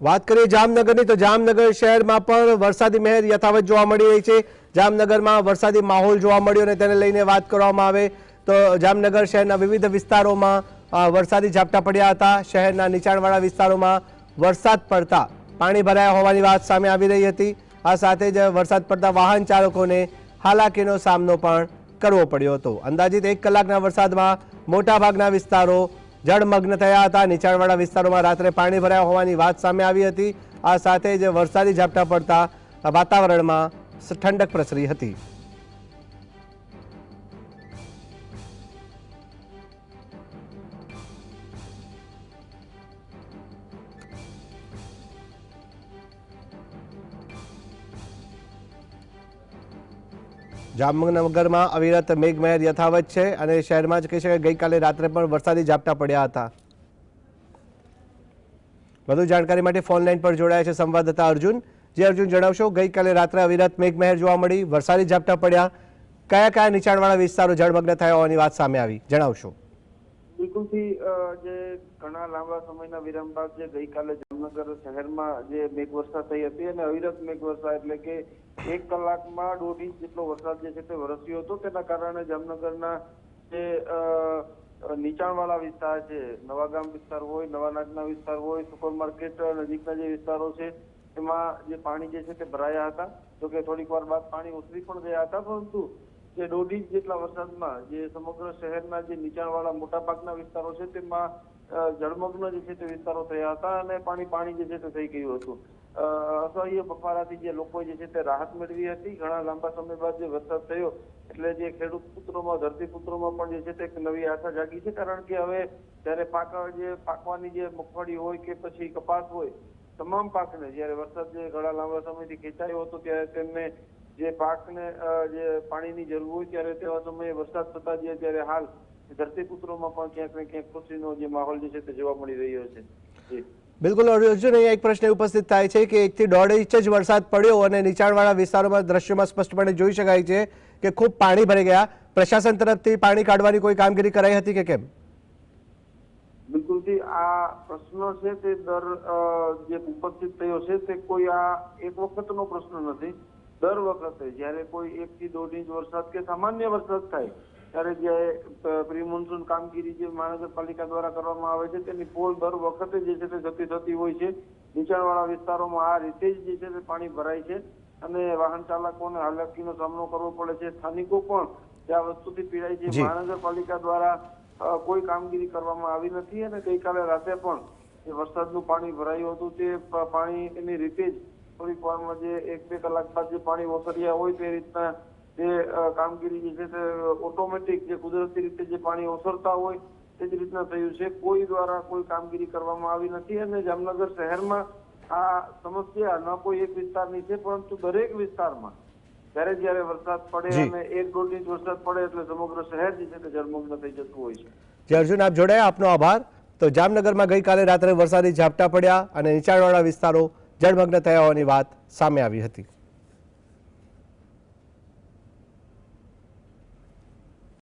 વાત કરીએ જામનગરની, તો જામનગર શહેરમાં પણ વરસાદી મહેર યથાવત જોવા મળી રહી છે. જામનગરમાં વરસાદી માહોલ જોવા મળ્યો અને તેને લઈને વાત કરવામાં આવે તો જામનગર શહેરના વિવિધ વિસ્તારોમાં વરસાદી ઝાપટા પડ્યા હતા. શહેરના નીચાણવાળા વિસ્તારોમાં વરસાદ પડતા પાણી ભરાયા હોવાની વાત સામે આવી રહી હતી. આ સાથે જ વરસાદ પડતા વાહન ચાલકોને હાલાકીનો સામનો પણ કરવો પડ્યો હતો. અંદાજિત એક કલાકના વરસાદમાં મોટાભાગના વિસ્તારો જળમગ્ન થયા હતા. નીચાણવાળા વિસ્તારોમાં રાત્રે પાણી ભરાયા હોવાની વાત સામે આવી હતી. આ સાથે જ વરસાદી ઝાપટા પડતા વાતાવરણમાં ઠંડક પ્રસરી હતી. જામનગરમાં અવિરત મેઘમહેર યથાવત છે અને શહેરમાં જ કહી શકાય ગઈકાલે રાત્રે પણ વરસાદી ઝાપટા પડ્યા હતા. વધુ જાણકારી માટે ફોન લાઈન પર જોડાયા છે સંવાદદાતા અર્જુન. જે અર્જુન, જણાવશો, ગઈકાલે રાત્રે અવિરત મેઘમહેર જોવા મળી, વરસાદી ઝાપટા પડ્યા. કયા કયા નીચાણવાળા વિસ્તારો જળમગ્ન થયા હોવાની વાત સામે આવી? જણાવશો. બિલકુલથી જે ઘણા લાંબા સમયના વિરામ બાદ જે ગઈકાલે જામનગર શહેરમાં જે મેઘવર્ષા થઈ હતી અને અવિરત મેઘવર્ષા એટલે કે એક કલાકમાં દોઢ ઇંચ જેટલો વરસાદ જે છે તે વરસ્યો હતો. તેના કારણે જામનગરના જે નીચાણવાળા વિસ્તાર છે, નવાગામ વિસ્તાર હોય, નવાનાગના વિસ્તાર હોય, સુપર માર્કેટ નજીકના જે વિસ્તારો છે, એમાં જે પાણી જે છે તે ભરાયા હતા. જોકે થોડીક વાર બાદ પાણી ઓસરી પણ ગયા હતા, પરંતુ જે દોઢ જેટલા વરસાદમાં, જે સમગ્ર શહેરના જે નીચાણવાળા મોટાભાગના વિસ્તારો છે, તેમાં જળમગ્ન જે છે તે વિસ્તારો થયા હતા અને પાણી પાણી જે છે તે થઈ ગયું હતું. અસહ્ય બફારાથી જે લોકો જે છે તે રાહત મેળવી હતી. ઘણા લાંબા સમય બાદ જે વરસાદ થયો, એટલે જે ખેડૂત પુત્રોમાં, ધરતી પુત્રોમાં પણ જે છે તે નવી આશા જાગી છે. કારણ કે હવે જ્યારે પાક જે, પાકવાની જે મગફળી હોય કે પછી કપાસ હોય, તમામ પાકને જ્યારે વરસાદ જે ઘણા લાંબા સમયથી ખેંચાયો હતો, ત્યારે તેમને જે પાકને જે પાણીની જરૂર હોય ત્યારે તેવા સમયે વરસાદ થતા જે ત્યારે હાલ ધરતીપુત્રોમાં પણ ક્યાંક ને ક્યાંક ખુશીનો જે માહોલ જે છે તે જોવા મળી રહ્યો છે. બિલકુલ અર્જુન અહીંયા એક પ્રશ્ન ઉપસ્થિત થાય છે કે એકથી દોઢ ઇંચ જ વરસાદ પડ્યો અને નીચાણવાળા વિસ્તારોમાં દ્રશ્યમાં સ્પષ્ટપણે જોઈ શકાય છે કે ખૂબ પાણી ભરાઈ ગયા. પ્રશાસન તરફથી પાણી કાઢવાની કોઈ કામગીરી કરાઈ હતી કે કેમ? બિલકુલથી આ પ્રશ્ન છે તે દર જે ઉપસ્થિત થયો છે તે કોઈ આ એક વખતનો પ્રશ્ન નથી. દર વખતે જ્યારે કોઈ એક થી દોઢ ઇંચ વરસાદ કે સામાન્ય વરસાદ થાય ત્યારે જે પ્રી મોન્સૂન કામગીરી જે મહાનગરપાલિકા દ્વારા કરવામાં આવે છે તેની પોલ દર વખતે જે છે તે જતી થતી હોય છે. નીચાણવાળા વિસ્તારોમાં આ રીતે જ જે છે તે પાણી ભરાય છે અને વાહન ચાલકોને હાલાકીનો સામનો કરવો પડે છે. સ્થાનિકો પણ જે આ વસ્તુથી પીડાય છે. મહાનગરપાલિકા દ્વારા કોઈ કામગીરી કરવામાં આવી નથી અને ગઈકાલે રાતે પણ જે વરસાદનું પાણી ભરાયું હતું તે પાણી એની રીતે જ થોડીક વારમાં જે એક બે કલાક બાદ જે પાણી ઓસર્યા હોય તે રીતના જે કામગીરી છે તે ઓટોમેટિક જે કુદરતી રીતે જે પાણી ઓસરતા હોય તે જ રીતના થયું છે. કોઈ દ્વારા કોઈ કામગીરી કરવામાં આવી નથી અને જામનગર શહેરમાં આ સમસ્યા ન કોઈ એક વિસ્તારની છે પરંતુ દરેક વિસ્તારમાં જ્યારે જયારે વરસાદ પડે અને એક દોઢ ઇંચ વરસાદ પડે એટલે સમગ્ર શહેર જે છે તે જળમગ્ન થઈ જતું હોય છે. જે અર્જુન આપ જોડાયા આપનો આભાર. તો જામનગરમાં ગઈકાલે રાત્રે વરસાદી ઝાપટા પડ્યા અને નીચાણવાળા વિસ્તારો જળમગ્ન થયા હોવાની વાત સામે આવી હતી.